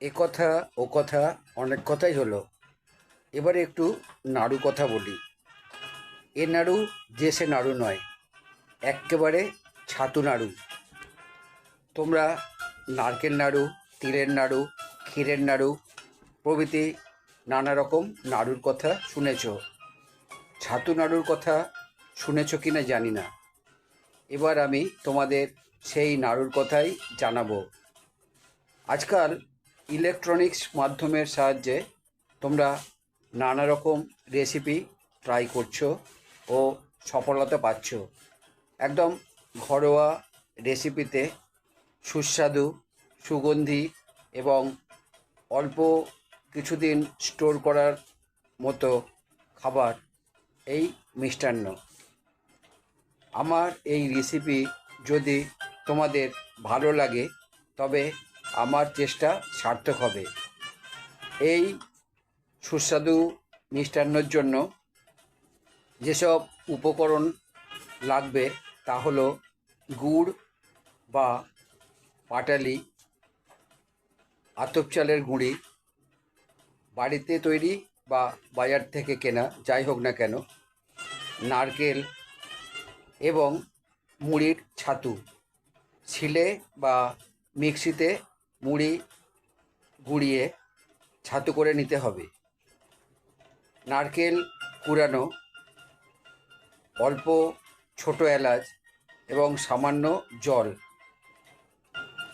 এ কথা, ও কথা অনেক কথাই হলো। এবারে একটু নাড়ু কথা বলি। এ নাড়ু যে সে নাড়ু নয়, এক্কেবারে ছাতু নাড়ু। তোমরা নারকেল নাড়ু, তিলের নাড়ু, ক্ষীরের নাড়ু প্রভৃতি নানা রকম নাড়ুর কথা শুনেছ। ছাতু নাড়ুর কথা শুনেছ কি না জানি না। এবার আমি তোমাদের সেই নাড়ুর কথাই জানাব। আজকাল ইলেকট্রনিক্স মাধ্যমের সাহায্যে তোমরা নানা রকম রেসিপি ট্রাই করছ ও সফলতা পাচ্ছ। একদম ঘরোয়া রেসিপিতে সুস্বাদু, সুগন্ধি এবং অল্প কিছুদিন স্টোর করার মতো খাবার এই মিষ্টান্ন। আমার এই রেসিপি যদি তোমাদের ভালো লাগে, তবে আমার চেষ্টা সার্থক হবে। এই সুস্বাদু মিষ্টান্নর জন্য যেসব উপকরণ লাগবে তা হলো গুড় বা পাটালি, আতপ চালের গুঁড়ি, বাড়িতে তৈরি বা বাজার থেকে কেনা, যাই হোক না কেন, নারকেল এবং মুড়ির ছাতু। ছিলে বা মিক্সিতে মুড়ি গুঁড়িয়ে ছাতু করে নিতে হবে। নারকেল কুড়ানো, অল্প ছোট এলাচ এবং সামান্য জল।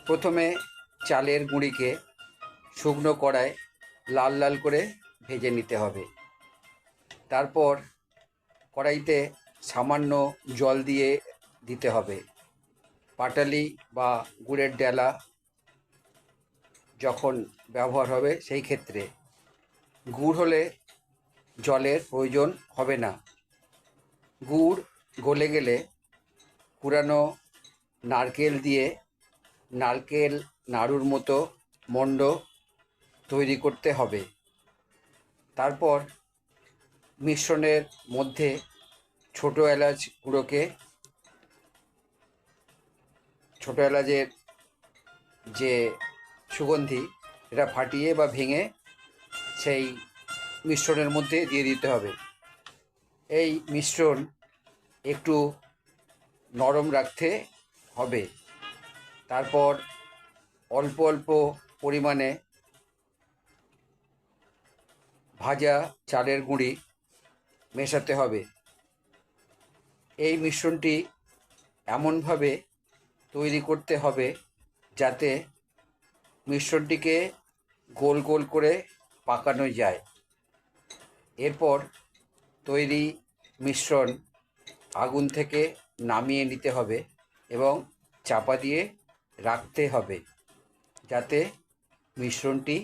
প্রথমে চালের গুঁড়িকে শুকনো কড়ায় লাল লাল করে ভেজে নিতে হবে। তারপর কড়াইতে সামান্য জল দিয়ে দিতে হবে। পাটালি বা গুড়ের ডেলা যখন ব্যবহার হবে, সেই ক্ষেত্রে গুড় হলে জলের প্রয়োজন হবে না। গুড় গলে গেলে পুরানো নারকেল দিয়ে নারকেল নাড়ুর মতো মণ্ড তৈরি করতে হবে। তারপর মিশ্রণের মধ্যে ছোটো এলাচ গুঁড়োকে, ছোটো এলাচের যে সুগন্ধি এটা ফাটিয়ে বা ভেঙে সেই মিশ্রণের মধ্যে দিয়ে দিতে হবে। এই মিশ্রণ একটু নরম রাখতে হবে। তারপর অল্প অল্প পরিমাণে ভাজা চালের গুঁড়ি মেশাতে হবে। এই মিশ্রণটি এমনভাবে তৈরি করতে হবে যাতে মিশ্রণটিকে গোল গোল করে পাকানো যায়। এরপর তৈরি মিশ্রণ আগুন থেকে নামিয়ে নিতে হবে এবং চাপা দিয়ে রাখতে হবে যাতে মিশ্রণটি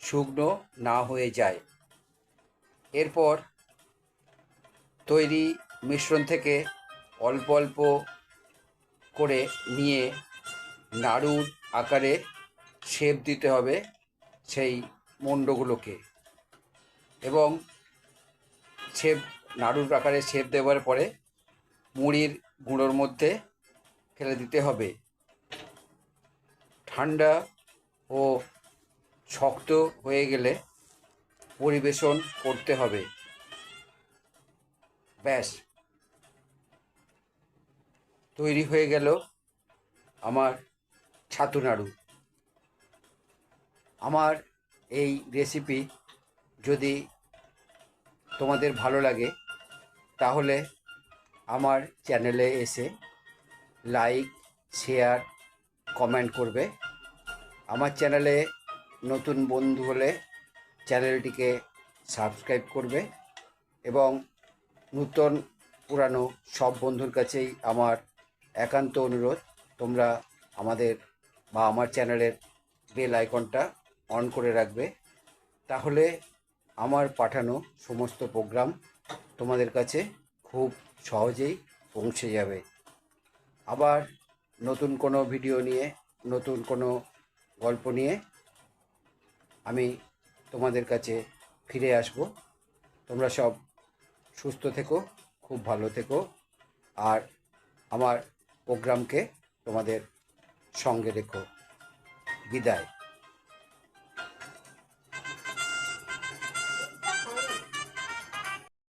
শুকনো না হয়ে যায়। এরপর তৈরি মিশ্রণ থেকে অল্প অল্প করে নিয়ে নাড়ুর আকারে শেপ দিতে হবে সেই মণ্ডগুলোকে এবং শেপ নাড়ুর আকারে শেপ দেওয়ার পরে মুড়ির গুঁড়োর মধ্যে ফেলে দিতে হবে। ঠান্ডা ও শক্ত হয়ে গেলে পরিবেশন করতে হবে। ব্যাস। তৈরি হয়ে গেল আমার ছাতু নাড়ু। আমার এই রেসিপি যদি তোমাদের ভালো লাগে, তাহলে আমার চ্যানেলে এসে লাইক শেয়ার কমেন্ট করবে। আমার চ্যানেলে নতুন বন্ধু হলে চ্যানেলটিকে সাবস্ক্রাইব করবে এবং নূতন পুরানো সব বন্ধুর কাছেই আমার একান্ত অনুরোধ, তোমরা আমাদের বা আমার চ্যানেলের বেল আইকনটা অন করে রাখবে। তাহলে আমার পাঠানো সমস্ত প্রোগ্রাম তোমাদের কাছে খুব সহজেই পৌঁছে যাবে। আবার নতুন কোনো ভিডিও নিয়ে, নতুন কোনো গল্প নিয়ে আমি তোমাদের কাছে ফিরে আসব। তোমরা সব সুস্থ থেকো, খুব ভালো থেকো, আর আমার প্রোগ্রামকে তোমাদের সঙ্গে রেখো। বিদায়।